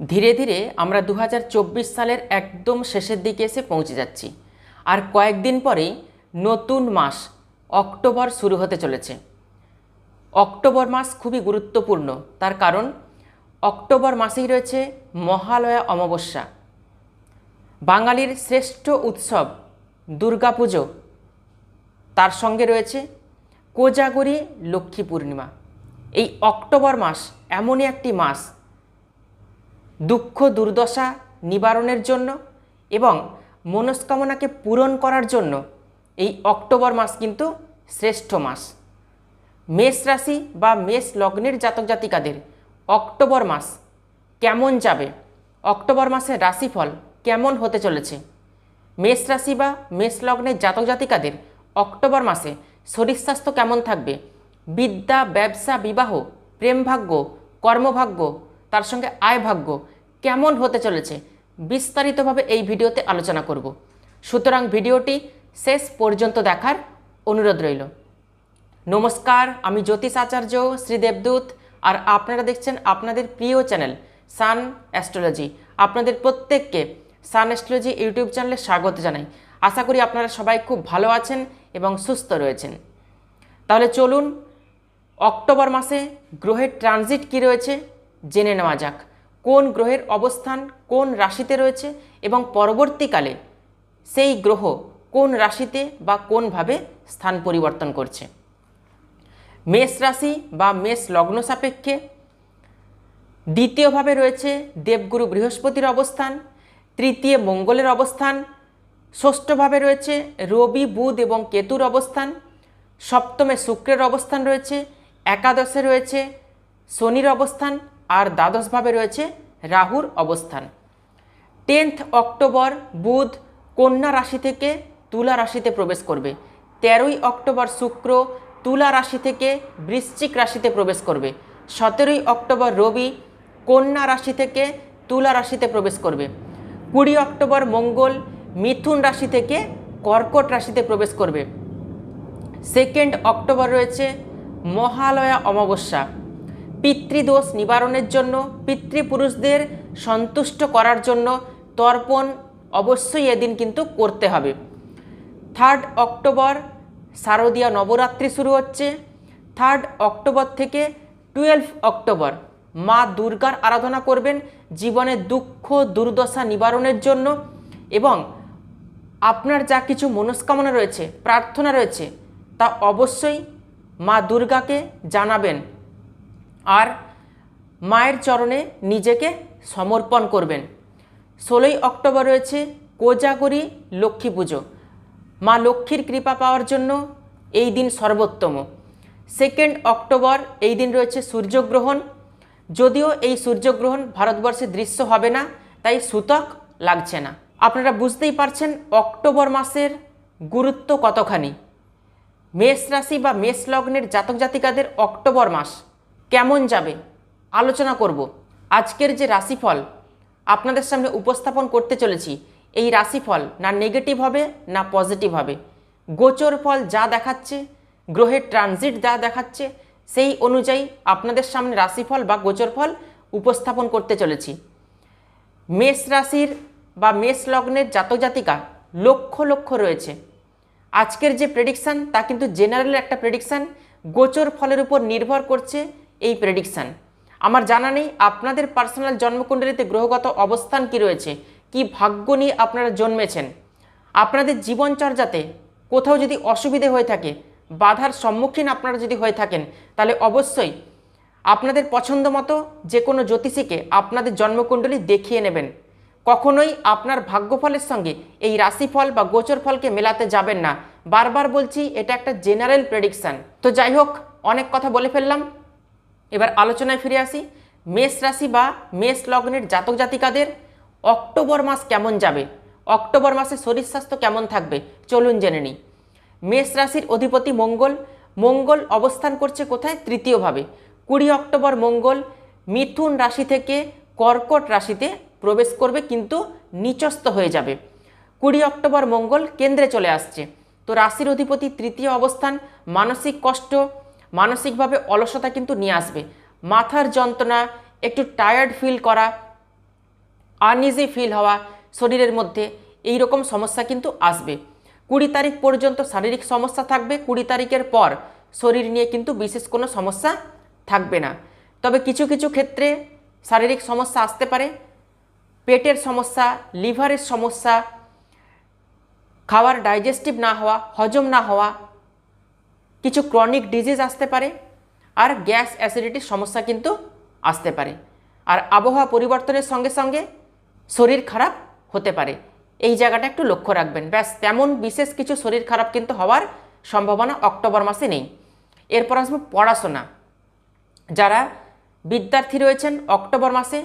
ধীরে ধীরে আমরা দু হাজার চব্বিশ সালের একদম শেষের দিকে এসে পৌঁছে যাচ্ছি। আর কয়েকদিন পরেই নতুন মাস অক্টোবর শুরু হতে চলেছে। অক্টোবর মাস খুবই গুরুত্বপূর্ণ, তার কারণ অক্টোবর মাসেই রয়েছে মহালয়া অমাবস্যা। বাঙালির শ্রেষ্ঠ উৎসব দুর্গাপুজো। তার সঙ্গে রয়েছে কোজাগরি লক্ষ্মী পূর্ণিমা। এই অক্টোবর মাস এমনই একটি মাস দুঃখ দুর্দশা নিবারণের জন্য এবং মনস্কামনাকে পূরণ করার জন্য এই অক্টোবর মাস কিন্তু শ্রেষ্ঠ মাস। মেষ রাশি বা মেষ লগ্নের জাতক জাতিকাদের অক্টোবর মাস কেমন যাবে? অক্টোবর মাসের রাশিফল কেমন হতে চলেছে? মেষ রাশি বা মেষ লগ্নের জাতক জাতিকাদের অক্টোবর মাসে শরীর স্বাস্থ্য কেমন থাকবে? বিদ্যা, ব্যবসা, বিবাহ প্রেমভাগ্য কর্মভাগ্য তার সঙ্গে আয় ভাগ্য কেমন হতে চলেছে বিস্তারিতভাবে এই ভিডিওতে আলোচনা করব। সুতরাং ভিডিওটি শেষ পর্যন্ত দেখার অনুরোধ রইল। নমস্কার, আমি জ্যোতিষ আচার্য শ্রী দেবদূত আর আপনারা দেখছেন আপনাদের প্রিয় চ্যানেল সান অ্যাস্ট্রোলজি। আপনাদের প্রত্যেককে সান অ্যাস্ট্রোলজি ইউটিউব চ্যানেলে স্বাগত জানাই। আশা করি আপনারা সবাই খুব ভালো আছেন এবং সুস্থ রয়েছেন। তাহলে চলুন, অক্টোবর মাসে গ্রহের ট্রানজিট কি রয়েছে? জেনে নেওয়া যাক। কোন গ্রহের অবস্থান কোন রাশিতে রয়েছে এবং পরবর্তীকালে সেই গ্রহ কোন রাশিতে বা কোনভাবে স্থান পরিবর্তন করছে? মেষ রাশি বা মেষ লগ্ন সাপেক্ষে দ্বিতীয়ভাবে রয়েছে দেবগুরু বৃহস্পতির অবস্থান, তৃতীয় মঙ্গলের অবস্থান, ষষ্ঠভাবে রয়েছে রবি, বুধ এবং কেতুর অবস্থান, সপ্তমে শুক্রের অবস্থান রয়েছে, একাদশে রয়েছে শনির অবস্থান আর দ্বাদশভাবে রয়েছে রাহুর অবস্থান। টেন্থ অক্টোবর বুধ কন্যা রাশি থেকে তুলা রাশিতে প্রবেশ করবে। তেরোই অক্টোবর শুক্র তুলা রাশি থেকে বৃশ্চিক রাশিতে প্রবেশ করবে। সতেরোই অক্টোবর রবি কন্যা রাশি থেকে তুলা রাশিতে প্রবেশ করবে। কুড়ি অক্টোবর মঙ্গল মিথুন রাশি থেকে কর্কট রাশিতে প্রবেশ করবে। সেকেন্ড অক্টোবর রয়েছে মহালয়া অমাবস্যা। পিতৃদোষ নিবারণের জন্য, পিতৃপুরুষদের সন্তুষ্ট করার জন্য তর্পণ অবশ্যই এদিন কিন্তু করতে হবে। থার্ড অক্টোবর শারদীয় নবরাত্রি শুরু হচ্ছে। থার্ড অক্টোবর থেকে টুয়েলভ অক্টোবর মা দুর্গার আরাধনা করবেন জীবনের দুঃখ, দুর্দশা নিবারণের জন্য এবং আপনার যা কিছু মনস্কামনা রয়েছে, প্রার্থনা রয়েছে তা অবশ্যই মা দুর্গাকে জানাবেন। আর মায়ের চরণে নিজেকে সমর্পণ করবেন। ষোলোই অক্টোবর রয়েছে কোজাগরি লক্ষ্মী পুজো। মা লক্ষ্মীর কৃপা পাওয়ার জন্য এই দিন সর্বোত্তম। সেকেন্ড অক্টোবর এই দিন রয়েছে সূর্যগ্রহণ। যদিও এই সূর্যগ্রহণ ভারতবর্ষে দৃশ্য হবে না, তাই সূতক লাগছে না। আপনারা বুঝতেই পারছেন অক্টোবর মাসের গুরুত্ব কতখানি। মেষ রাশি বা মেষ লগ্নের জাতক জাতিকাদের অক্টোবর মাস। কেমন যাবে? আলোচনা করব। আজকের যে রাশিফল, আপনাদের সামনে উপস্থাপন করতে চলেছি। এই রাশিফল না নেগেটিভ হবে, না পজিটিভ হবে। গোচর ফল যা দেখাচ্ছে, গ্রহের ট্রানজিট যা দেখাচ্ছে, সেই অনুযায়ী আপনাদের সামনে রাশিফল বা গোচর ফল উপস্থাপন করতে চলেছি। মেষ রাশির বা মেষ লগ্নের জাতক জাতিকা লক্ষ লক্ষ রয়েছে। আজকের যে প্রেডিকশান তা কিন্তু জেনারেল একটা প্রেডিকশান গোচর ফলের উপর নির্ভর করছে এই প্রেডিকশান আমার জানা নেই আপনাদের পার্সোনাল জন্মকুণ্ডলিতে গ্রহগত অবস্থান কি রয়েছে? কি ভাগ্য নিয়ে আপনারা জন্মেছেন? আপনাদের জীবনচর্যাতে কোথাও যদি অসুবিধে হয়ে থাকে, বাধার সম্মুখীন আপনারা যদি হয়ে থাকেন, তাহলে অবশ্যই আপনাদের পছন্দ মতো যে কোনো জ্যোতিষীকে আপনাদের জন্মকুণ্ডলী দেখিয়ে নেবেন। কখনোই আপনার ভাগ্যফলের সঙ্গে এই রাশিফল বা গোচর ফলকে মেলাতে যাবেন না। বারবার বলছি, এটা একটা জেনারেল প্রেডিকশান তো যাই হোক, অনেক কথা বলে ফেললাম। এবার আলোচনায় ফিরে আসি। মেষ রাশি বা মেষ লগ্নের জাতক জাতিকাদের অক্টোবর মাস কেমন যাবে? অক্টোবর মাসে শরীর স্বাস্থ্য কেমন থাকবে? চলুন জেনে নিই। মেষ রাশির অধিপতি মঙ্গল। মঙ্গল অবস্থান করছে কোথায়? তৃতীয়ভাবে। কুড়ি অক্টোবর মঙ্গল মিথুন রাশি থেকে কর্কট রাশিতে প্রবেশ করবে কিন্তু নিচস্থ হয়ে যাবে। কুড়ি অক্টোবর মঙ্গল কেন্দ্রে চলে আসছে। তো রাশির অধিপতি তৃতীয় অবস্থান, মানসিক কষ্ট মানসিকভাবে অলসতা কিন্তু নিয়ে আসবে। মাথার যন্ত্রণা, একটু টায়ার্ড ফিল করা আনইজি ফিল হওয়া, শরীরের মধ্যে এই রকম সমস্যা কিন্তু আসবে। কুড়ি তারিখ পর্যন্ত শারীরিক সমস্যা থাকবে, কুড়ি তারিখের পর শরীর নিয়ে কিন্তু বিশেষ কোনো সমস্যা থাকবে না। তবে কিছু কিছু ক্ষেত্রে শারীরিক সমস্যা আসতে পারে। পেটের সমস্যা, লিভারের সমস্যা, খাওয়ার ডাইজেস্টিভ না হওয়া, হজম না হওয়া কিছু ক্রনিক ডিজিজ আসতে পারে, আর গ্যাস অ্যাসিডিটির সমস্যা কিন্তু আসতে পারে। আর আবহাওয়া পরিবর্তনের সঙ্গে সঙ্গে শরীর খারাপ হতে পারে। এই জায়গাটা একটু লক্ষ্য রাখবেন। ব্যাস, তেমন বিশেষ কিছু শরীর খারাপ কিন্তু হওয়ার সম্ভাবনা অক্টোবর মাসে নেই। এরপর আসব পড়াশোনা। যারা বিদ্যার্থী রয়েছেন, অক্টোবর মাসে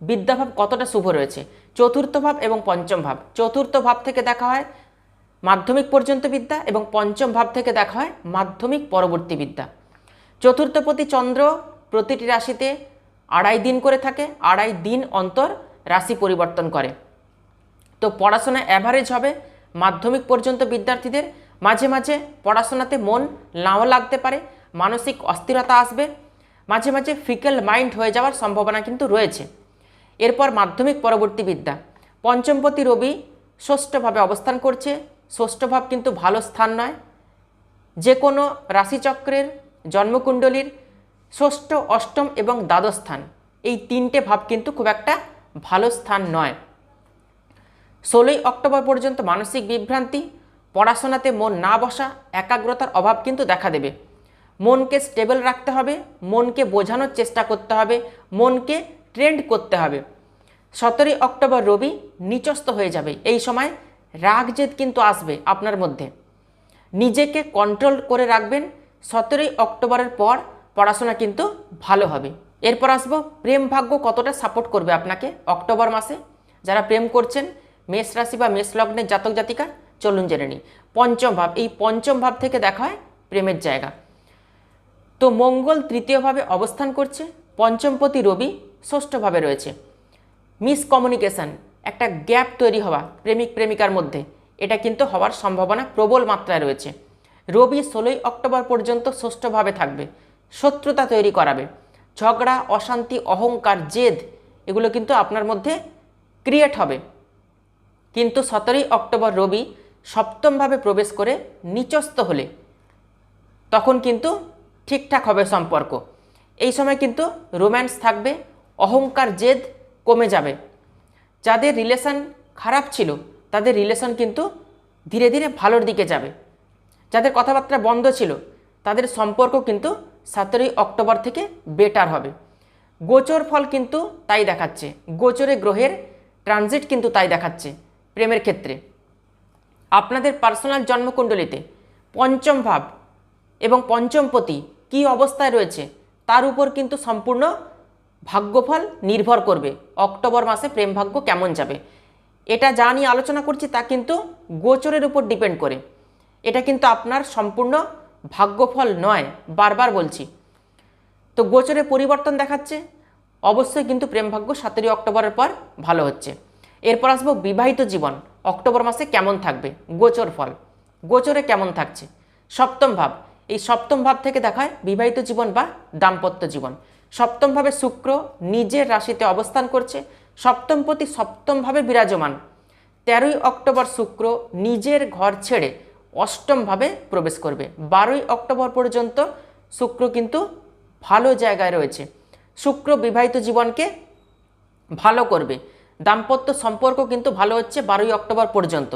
বিদ্যাভাব কতটা শুভ রয়েছে? চতুর্থ ভাব এবং পঞ্চম ভাব। চতুর্থ ভাব থেকে দেখা হয় মাধ্যমিক পর্যন্ত বিদ্যা এবং পঞ্চম ভাব থেকে দেখা হয় মাধ্যমিক পরবর্তী বিদ্যা। চতুর্থপতি চন্দ্র প্রতিটি রাশিতে আড়াই দিন করে থাকে, আড়াই দিন অন্তর রাশি পরিবর্তন করে। তো পড়াশোনা অ্যাভারেজ হবে, মাধ্যমিক পর্যন্ত বিদ্যার্থীদের মাঝে মাঝে পড়াশোনাতে মন নাও লাগতে পারে, মানসিক অস্থিরতা আসবে, মাঝে মাঝে ফিকেল মাইন্ড হয়ে যাওয়ার সম্ভাবনা কিন্তু রয়েছে। এরপর মাধ্যমিক পরবর্তী বিদ্যা। পঞ্চমপতি রবি ষষ্ঠভাবে অবস্থান করছে ষষ্ঠভাব কিন্তু ভালো স্থান নয়। যে কোনো রাশিচক্রের জন্মকুণ্ডলীর ষষ্ঠ, অষ্টম এবং দ্বাদশ স্থান, এই তিনটে ভাব কিন্তু খুব একটা ভালো স্থান নয়। ষোলোই অক্টোবর পর্যন্ত মানসিক বিভ্রান্তি, পড়াশোনাতে মন না বসা, একাগ্রতার অভাব কিন্তু দেখা দেবে। মনকে স্টেবল রাখতে হবে, মনকে বোঝানোর চেষ্টা করতে হবে, মনকে ট্রেন্ড করতে হবে। সতেরোই অক্টোবর রবি নিচস্ত হয়ে যাবে, এই সময় রাগ জেদ কিন্তু আসবে আপনার মধ্যে। নিজেকে কন্ট্রোল করে রাখবেন। সতেরোই অক্টোবরের পর পড়াশোনা কিন্তু ভালো হবে। এরপর আসব, প্রেম ভাগ্য কতটা সাপোর্ট করবে আপনাকে অক্টোবর মাসে? যারা প্রেম করছেন, মেষ রাশি বা মেষ লগ্নের জাতক জাতিকা, চলুন জেনে নিই। পঞ্চম ভাব, এই পঞ্চম ভাব থেকে দেখা হয় প্রেমের জায়গা। তো মঙ্গল তৃতীয়ভাবে অবস্থান করছে, পঞ্চমপতি রবি ষষ্ঠভাবে রয়েছে। মিসকমিউনিকেশান একটা গ্যাপ তৈরি হওয়া প্রেমিক প্রেমিকার মধ্যে। এটা কিন্তু হওয়ার সম্ভাবনা প্রবল মাত্রায় রয়েছে। রবি ষোলোই অক্টোবর পর্যন্ত ষষ্ঠভাবে থাকবে, শত্রুতা তৈরি করাবে। ঝগড়া, অশান্তি, অহংকার, জেদ, এগুলো কিন্তু আপনার মধ্যে ক্রিয়েট হবে। কিন্তু সতেরোই অক্টোবর রবি সপ্তমভাবে প্রবেশ করে নিচস্ত হলে, তখন কিন্তু ঠিকঠাক হবে সম্পর্ক। এই সময় কিন্তু রোম্যান্স থাকবে, অহংকার, জেদ কমে যাবে। যাদের রিলেশন খারাপ ছিল, তাদের রিলেশন কিন্তু ধীরে ধীরে ভালোর দিকে যাবে। যাদের কথাবার্তা বন্ধ ছিল, তাদের সম্পর্ক কিন্তু সতেরোই অক্টোবর থেকে বেটার হবে। গোচর ফল কিন্তু তাই দেখাচ্ছে। গোচরে গ্রহের ট্রানজিট কিন্তু তাই দেখাচ্ছে প্রেমের ক্ষেত্রে। আপনাদের পার্সোনাল জন্মকুণ্ডলিতে পঞ্চম ভাব এবং পঞ্চমপতি কী অবস্থায় রয়েছে, তার উপর কিন্তু সম্পূর্ণ ভাগ্যফল নির্ভর করবে। অক্টোবর মাসে প্রেম ভাগ্য কেমন যাবে? এটা যা নিয়ে আলোচনা করছি তা কিন্তু গোচরের উপর ডিপেন্ড করে। এটা কিন্তু আপনার সম্পূর্ণ ভাগ্যফল নয়, বারবার বলছি। তো গোচরে পরিবর্তন দেখাচ্ছে। অবশ্যই কিন্তু প্রেম ভাগ্য সতেরোই অক্টোবরের পর ভালো হচ্ছে। এরপর আসব বিবাহিত জীবন। অক্টোবর মাসে কেমন থাকবে? গোচর ফল। গোচরে কেমন থাকছে? সপ্তম ভাব। এই সপ্তম ভাব থেকে দেখায় বিবাহিত জীবন বা দাম্পত্য জীবন। সপ্তমভাবে শুক্র নিজের রাশিতে অবস্থান করছে। সপ্তমপতি সপ্তমভাবে বিরাজমান। তেরোই অক্টোবর শুক্র নিজের ঘর ছেড়ে অষ্টমভাবে প্রবেশ করবে। বারোই অক্টোবর পর্যন্ত শুক্র কিন্তু ভালো জায়গায় রয়েছে। শুক্র বিবাহিত জীবনকে ভালো করবে। দাম্পত্য সম্পর্ক কিন্তু ভালো হচ্ছে বারোই অক্টোবর পর্যন্ত।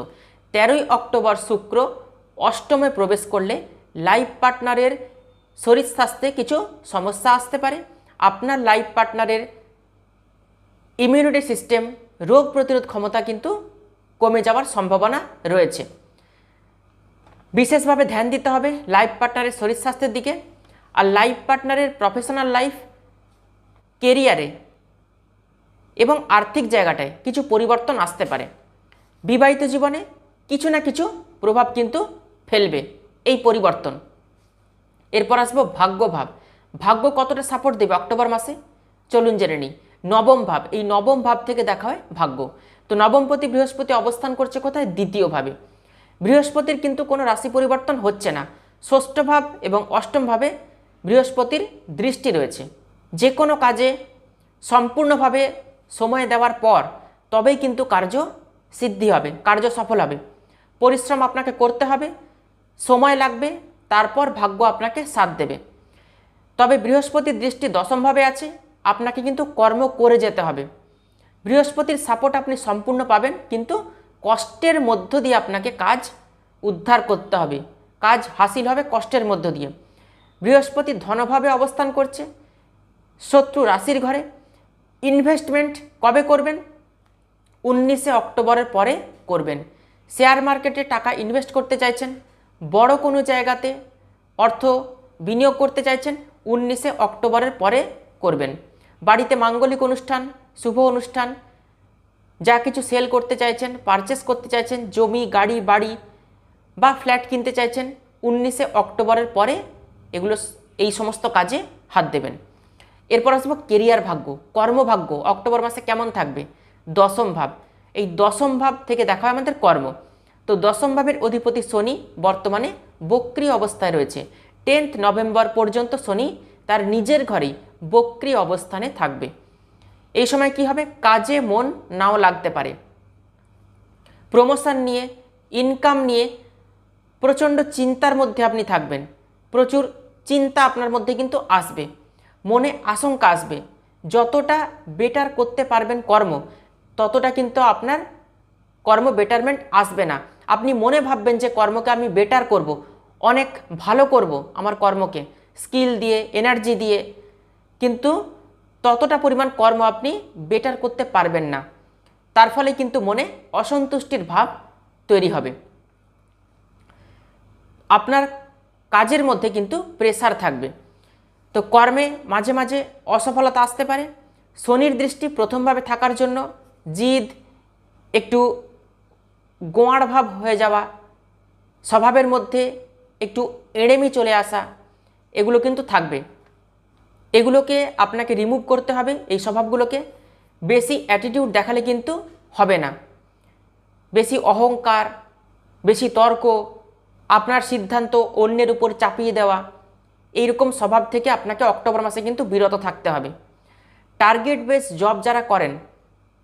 তেরোই অক্টোবর শুক্র অষ্টমে প্রবেশ করলে লাইফ পার্টনারের শরীর স্বাস্থ্যে কিছু সমস্যা আসতে পারে। আপনার লাইফ পার্টনারের ইমিউনিটি সিস্টেম রোগ প্রতিরোধ ক্ষমতা কিন্তু কমে যাওয়ার সম্ভাবনা রয়েছে। বিশেষভাবে ধ্যান দিতে হবে লাইফ পার্টনারের শরীর স্বাস্থ্যের দিকে আর লাইফ পার্টনারের প্রফেশনাল লাইফ কেরিয়ারে এবং আর্থিক জায়গাটায় কিছু পরিবর্তন আসতে পারে। বিবাহিত জীবনে কিছু না কিছু প্রভাব কিন্তু ফেলবে, এই পরিবর্তন। এরপর আসব ভাগ্যভাব। ভাগ্য কতটা সাপোর্ট দেবে অক্টোবর মাসে? চলুন জেনে নিই। নবম ভাব, এই নবম ভাব থেকে দেখা হয় ভাগ্য। তো নবমপতি বৃহস্পতি অবস্থান করছে কোথায়? দ্বিতীয় ভাবে। বৃহস্পতির কিন্তু কোনো রাশি পরিবর্তন হচ্ছে না। ষষ্ঠ ভাব এবং অষ্টম ভাবে বৃহস্পতির দৃষ্টি রয়েছে। যে কোনো কাজে সম্পূর্ণভাবে সময় দেওয়ার পর তবেই কিন্তু কার্য সিদ্ধি হবে, কার্য সফল হবে। পরিশ্রম আপনাকে করতে হবে, সময় লাগবে, তারপর ভাগ্য আপনাকে সাথ দেবে। তবে বৃহস্পতির দৃষ্টি দশমভাবে আছে, আপনাকে কিন্তু কর্ম করে যেতে হবে। বৃহস্পতির সাপোর্ট আপনি সম্পূর্ণ পাবেন, কিন্তু কষ্টের মধ্য দিয়ে আপনাকে কাজ উদ্ধার করতে হবে। কাজ হাসিল হবে কষ্টের মধ্য দিয়ে। বৃহস্পতি ধনভাবে অবস্থান করছে, শত্রু রাশির ঘরে। ইনভেস্টমেন্ট কবে করবেন? উনিশে অক্টোবরের পরে করবেন। শেয়ার মার্কেটে টাকা ইনভেস্ট করতে চাইছেন, বড় কোনো জায়গাতে অর্থ বিনিয়োগ করতে চাইছেন উনিশে অক্টোবরের পরে করবেন। বাড়িতে মাঙ্গলিক অনুষ্ঠান, শুভ অনুষ্ঠান, যা কিছু সেল করতে চাইছেন পারচেস করতে চাইছেন, জমি, গাড়ি, বাড়ি বা ফ্ল্যাট কিনতে চাইছেন, উনিশে অক্টোবরের পরে এগুলো এই সমস্ত কাজে হাত দেবেন। এরপর আসব কেরিয়ার ভাগ্য, কর্মভাগ্য, অক্টোবর মাসে কেমন থাকবে? দশম ভাব। এই দশম ভাব থেকে দেখা হয় আমাদের কর্ম। তো দশম ভাবের অধিপতি শনি বর্তমানে বক্রি অবস্থায় রয়েছে। টেন্থ নভেম্বর পর্যন্ত শনি তার নিজের ঘরেই বক্রি অবস্থানে থাকবে। এই সময় কি হবে? কাজে মন নাও লাগতে পারে। প্রমোশন নিয়ে, ইনকাম নিয়ে প্রচণ্ড চিন্তার মধ্যে আপনি থাকবেন। প্রচুর চিন্তা আপনার মধ্যে কিন্তু আসবে। মনে আশঙ্কা আসবে। যতটা বেটার করতে পারবেন কর্ম, ততটা কিন্তু আপনার কর্ম বেটারমেন্ট আসবে না। আপনি মনে ভাববেন যে কর্মকে আমি বেটার করব। অনেক ভালো করব আমার কর্মকে স্কিল দিয়ে এনার্জি দিয়ে। কিন্তু ততটা পরিমাণ কর্ম আপনি বেটার করতে পারবেন না। তার ফলে কিন্তু মনে অসন্তুষ্টির ভাব তৈরি হবে। আপনার কাজের মধ্যে কিন্তু প্রেসার থাকবে। তো কর্মে মাঝে মাঝে অসফলতা আসতে পারে। শনির দৃষ্টি প্রথমভাবে থাকার জন্য জিদ, একটু গোয়াড় ভাব হয়ে যাওয়া, স্বভাবের মধ্যে একটু এড়েমি চলে আসা, এগুলো কিন্তু থাকবে। এগুলোকে আপনাকে রিমুভ করতে হবে, এই স্বভাবগুলোকে। বেশি অ্যাটিটিউড দেখালে কিন্তু হবে না। বেশি অহংকার, বেশি তর্ক, আপনার সিদ্ধান্ত অন্যের উপর চাপিয়ে দেওয়া, এইরকম স্বভাব থেকে আপনাকে অক্টোবর মাসে কিন্তু বিরত থাকতে হবে। টার্গেট বেস জব যারা করেন,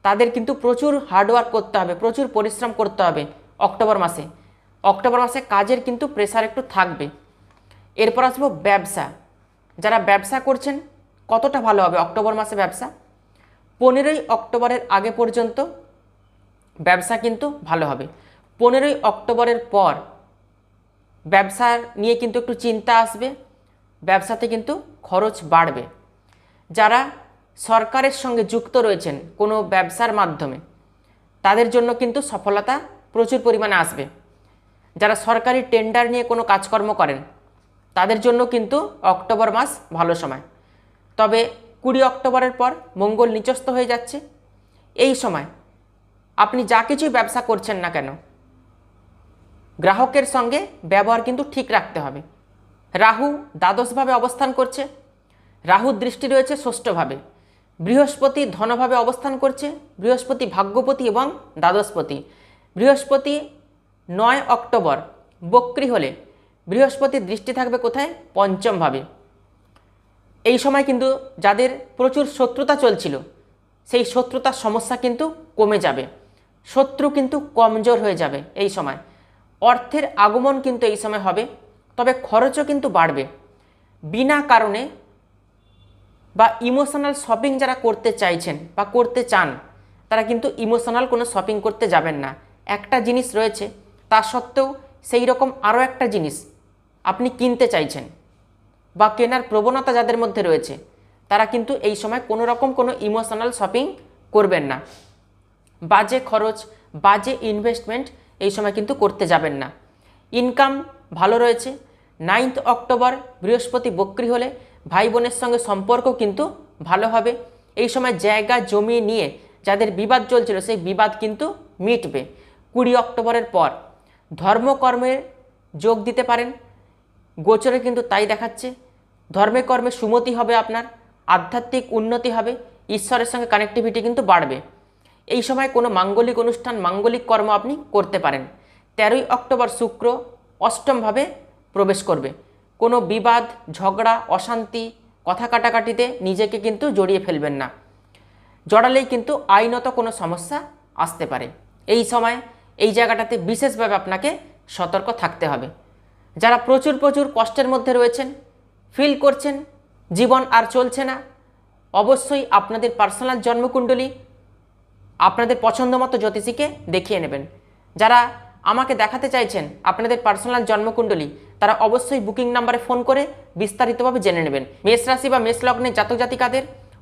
তাদের কিন্তু প্রচুর হার্ডওয়ার্ক করতে হবে, প্রচুর পরিশ্রম করতে হবে অক্টোবর মাসে। অক্টোবর মাসে কাজের কিন্তু প্রেসার একটু থাকবে। এরপর আসব ব্যবসা। যারা ব্যবসা করছেন, কতটা ভালো হবে অক্টোবর মাসে ব্যবসা? পনেরোই অক্টোবরের আগে পর্যন্ত ব্যবসা কিন্তু ভালো হবে। পনেরোই অক্টোবরের পর ব্যবসা নিয়ে কিন্তু একটু চিন্তা আসবে, ব্যবসাতে কিন্তু খরচ বাড়বে। যারা সরকারের সঙ্গে যুক্ত রয়েছেন কোনো ব্যবসার মাধ্যমে, তাদের জন্য কিন্তু সফলতা প্রচুর পরিমাণে আসবে। যারা সরকারি টেন্ডার নিয়ে কোনো কাজকর্ম করেন, তাদের জন্য কিন্তু অক্টোবর মাস ভালো সময়। তবে কুড়ি অক্টোবরের পর মঙ্গল নিচস্থ হয়ে যাচ্ছে। এই সময় আপনি যা কিছুই ব্যবসা করছেন না কেন, গ্রাহকের সঙ্গে ব্যবহার কিন্তু ঠিক রাখতে হবে। রাহু দ্বাদশভাবে অবস্থান করছে, রাহুর দৃষ্টি রয়েছে ষষ্ঠভাবে। বৃহস্পতি ধনভাবে অবস্থান করছে, বৃহস্পতি ভাগ্যপতি এবং দ্বাদশপতি। বৃহস্পতি নয় অক্টোবর, বক্রি হলে। বৃহস্পতির দৃষ্টি থাকবে কোথায়? পঞ্চমভাবে এই সময় কিন্তু যাদের প্রচুর শত্রুতা চলছিল, সেই শত্রুতার সমস্যা কিন্তু কমে যাবে। শত্রু কিন্তু কমজোর হয়ে যাবে এই সময়। অর্থের আগমন কিন্তু এই সময় হবে, তবে খরচও কিন্তু বাড়বে। বিনা কারণে বা ইমোশনাল শপিং যারা করতে চাইছেন বা করতে চান, তারা কিন্তু ইমোশনাল কোনো শপিং করতে যাবেন না। একটা জিনিস রয়েছে তা সত্ত্বেও সেই রকম আরও একটা জিনিস আপনি কিনতে চাইছেন বা কেনার প্রবণতা যাদের মধ্যে রয়েছে, তারা কিন্তু এই সময় কোনো রকম কোনো ইমোশনাল শপিং করবেন না। বাজে খরচ, বাজে ইনভেস্টমেন্ট এই সময় কিন্তু করতে যাবেন না। ইনকাম ভালো রয়েছে নাইন্থ অক্টোবর বৃহস্পতি বক্রি হলে ভাই বোনের সঙ্গে সম্পর্ক কিন্তু ভালো হবে। এই সময় জায়গা, জমি নিয়ে যাদের বিবাদ চলছিল, সেই বিবাদ কিন্তু মিটবে। কুড়ি অক্টোবরের পর ধর্মকর্মে যোগ দিতে পারেন। গোচরে কিন্তু তাই দেখাচ্ছে ধর্মে কর্মে সুমতি হবে আপনার, আধ্যাত্মিক উন্নতি হবে, ঈশ্বরের সঙ্গে কানেক্টিভিটি কিন্তু বাড়বে। এই সময় কোনো মাঙ্গলিক অনুষ্ঠান, মাঙ্গলিক কর্ম আপনি করতে পারেন। তেরোই অক্টোবর শুক্র অষ্টমভাবে প্রবেশ করবে। কোনো বিবাদ, ঝগড়া, অশান্তি, কথা কাটাকাটিতে নিজেকে কিন্তু জড়িয়ে ফেলবেন না। জড়ালেই কিন্তু আইনত কোনো সমস্যা আসতে পারে। এই সময় এই জায়গাটাতে বিশেষভাবে আপনাকে সতর্ক থাকতে হবে। যারা প্রচুর প্রচুর কষ্টের মধ্যে রয়েছেন ফিল করছেন, জীবন আর চলছে না, অবশ্যই আপনাদের পার্সোনাল জন্মকুণ্ডলী আপনাদের পছন্দ মতো জ্যোতিষীকে দেখিয়ে নেবেন। যারা আমাকে দেখাতে চাইছেন আপনাদের পার্সোনাল জন্মকুণ্ডলী, তারা অবশ্যই বুকিং নাম্বারে ফোন করে বিস্তারিতভাবে জেনে নেবেন। মেষ রাশি বা মেষ লগ্নের জাতক জাতিকাদের